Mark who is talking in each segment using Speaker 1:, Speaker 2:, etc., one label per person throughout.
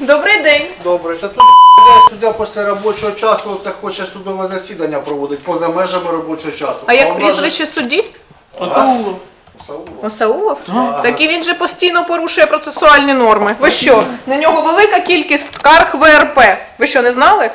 Speaker 1: Добрий день.
Speaker 2: Добре, та тут суддя після робочого часу це хоче судове засідання проводити поза межами робочого часу.
Speaker 1: А як
Speaker 2: у нас же-
Speaker 1: прізвище судді?
Speaker 2: Осаулов.
Speaker 1: Осаулов?
Speaker 2: Так.
Speaker 1: Так і він же постійно порушує процесуальні норми. Ви що? На нього велика кількість скарг ВРП. Ви що, не знали?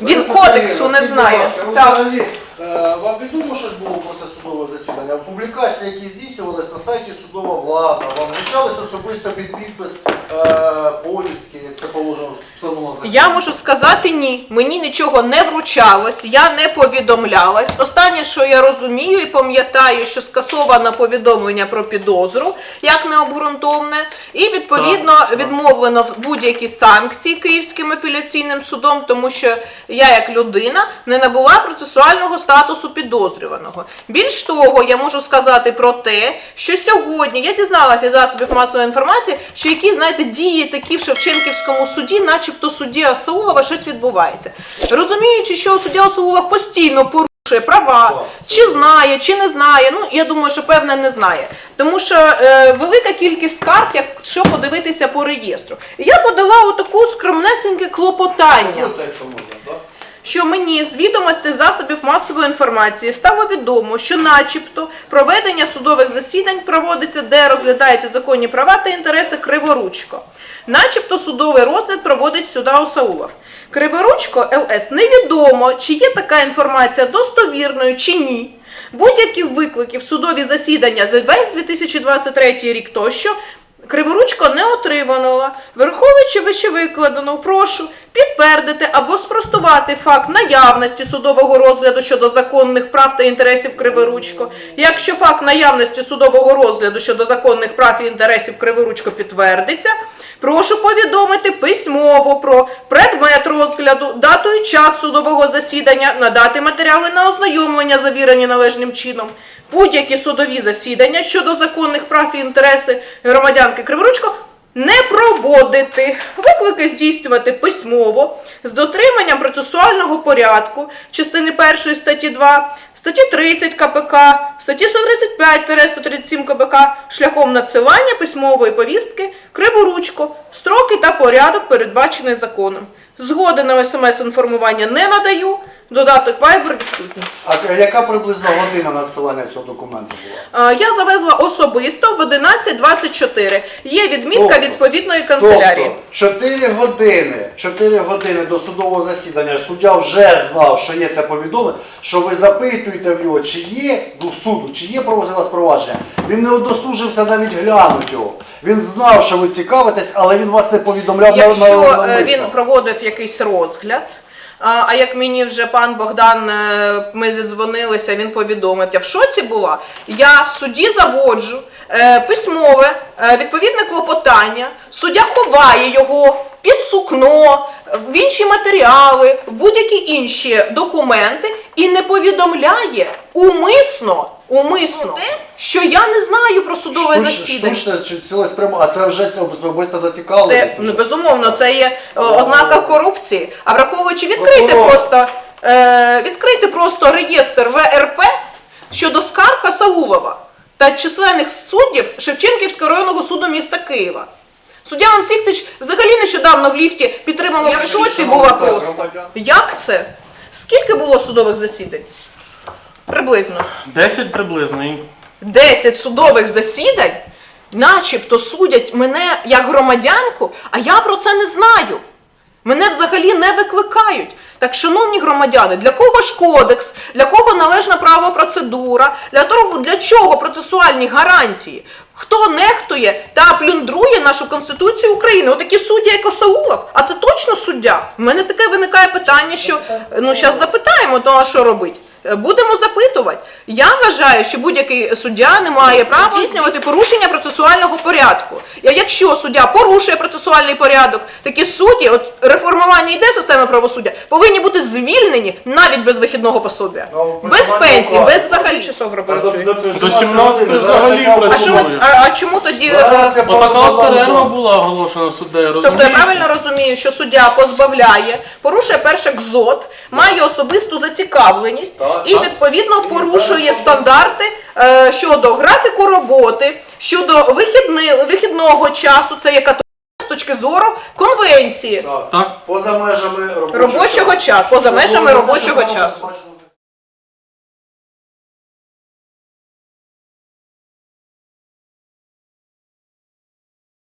Speaker 1: Він
Speaker 2: Лариса
Speaker 1: кодексу
Speaker 2: Сергіївна,
Speaker 1: не
Speaker 2: скажіть,
Speaker 1: знає.
Speaker 2: будь ласка,
Speaker 1: Так.
Speaker 2: взагалі, е, Вам відомо щось було про це судове засідання? Публікації, які здійснювалися на сайті судова влада, вам вручались особисто під підпис е, повістки, як це положено в законі?
Speaker 1: Я можу сказати ні. Мені нічого не вручалось, я не повідомлялась. Останнє, що я розумію і пам'ятаю, що скасовано повідомлення про підозру як необґрунтовне, і відповідно відмовлено в будь-які санкції Київським апеляційним судом, тому що я, як людина, не набула процесуального статусу підозрюваного. Більш того, я можу сказати про те, що сьогодні я дізналася із засобів масової інформації, що які, знаєте, дії такі в Шевченківському суді, начебто судді Асаулова, щось відбувається. Розуміючи, що суддя Асаулов постійно порушує права, чи знає, чи не знає. Ну я думаю, що певне не знає. Тому що е, велика кількість скарг, якщо подивитися по реєстру. Я подала отаку скромнесеньке клопотання Що мені з відомостей засобів масової інформації стало відомо, що начебто проведення судових засідань проводиться, де розглядаються законні права та інтереси Криворучко. Начебто судовий розгляд проводить сюди Осаулов. Криворучко ЛС невідомо, чи є така інформація достовірною чи ні. Будь-які виклики в судові засідання за весь 2023 рік тощо Криворучко не отримано. Враховуючи вище викладено, прошу підтвердити або спростувати факт наявності судового розгляду щодо законних прав та інтересів Криворучко. Якщо факт наявності судового розгляду щодо законних прав і інтересів Криворучко підтвердиться, прошу повідомити письмово про предмет розгляду, дату і час судового засідання, надати матеріали на ознайомлення, завірені належним чином. Будь-які судові засідання щодо законних прав і інтереси громадянки Криворучко не проводити, виклики здійснювати письмово з дотриманням процесуального порядку частини 1 статті 2, статті 30 КПК, статті 135-137 КПК шляхом надсилання письмової повістки Криворучко, строки та порядок передбачений законом. Згоди на смс-інформування не надаю, додаток Viber відсутній.
Speaker 2: А яка приблизно година надсилання цього документу була?
Speaker 1: Я завезла особисто в 11.24. Є відмітка
Speaker 2: Тобто,
Speaker 1: відповідної канцелярії.
Speaker 2: Тобто 4 години, 4 години до судового засідання суддя вже знав, що є це повідомлення, що ви запитуєте в нього, чи є в суду, чи є проти вас провадження. Він не удосужився навіть глянути його. Він знав, що ви цікавитесь, але він вас не повідомляв на
Speaker 1: Якщо е, він проводив якийсь розгляд. А а як мені вже пан Богдан, е, ми зідзвонилися, він повідомив, я в шоці була. Я в суді заводжу е, письмове е, відповідне клопотання, суддя ховає його під сукно, в інші матеріали, в будь-які інші документи і не повідомляє умисно, умисно що я не знаю про судове засідання.
Speaker 2: штучне чи цілеспрямо, а це вже це особисто зацікавлено.
Speaker 1: Це ну, безумовно, це є е, ознака корупції. А враховуючи відкрити
Speaker 2: Прокурор.
Speaker 1: просто е, відкрити просто реєстр ВРП щодо скарг Асаулова та численних суддів Шевченківського районного суду міста Києва. Суддя Анціктич взагалі нещодавно в ліфті підтримала в шоці була просто. Як це? Скільки було судових засідань? Приблизно.
Speaker 3: 10 приблизно. і
Speaker 1: 10 судових засідань, начебто судять мене як громадянку, а я про це не знаю. Мене взагалі не викликають. Так, шановні громадяни, для кого ж кодекс, для кого належна правова процедура, для того, для чого процесуальні гарантії? Хто нехтує та плюндрує нашу Конституцію України? Отакі судді, як Осаулов. А це точно суддя? У мене таке виникає питання, що ну зараз запитаємо, то а що робить? Е, Будемо запитувати. Я вважаю, що будь-який суддя не має права здійснювати порушення процесуального порядку. І якщо суддя порушує процесуальний порядок, такі судді, от реформування йде системи правосуддя, повинні бути звільнені навіть без вихідного пособія,
Speaker 2: Ну,
Speaker 1: без пенсії, без взагалі часов працюють.
Speaker 3: До 17 взагалі
Speaker 1: А що ми- а, а чому тоді? е,
Speaker 3: Отака от перерва була оголошена суддею,
Speaker 1: Тобто я
Speaker 3: розумієте?
Speaker 1: правильно розумію, що суддя позбавляє, порушує перше КЗОТ, має особисту зацікавленість
Speaker 2: Так,
Speaker 1: і
Speaker 2: так.
Speaker 1: відповідно порушує стандарти е, щодо графіку роботи, щодо вихідни, вихідного часу, це є 100 точки зору конвенції
Speaker 2: Так.
Speaker 3: Так.
Speaker 2: Поза межами робочого,
Speaker 1: робочого часу, поза межами робочого часу.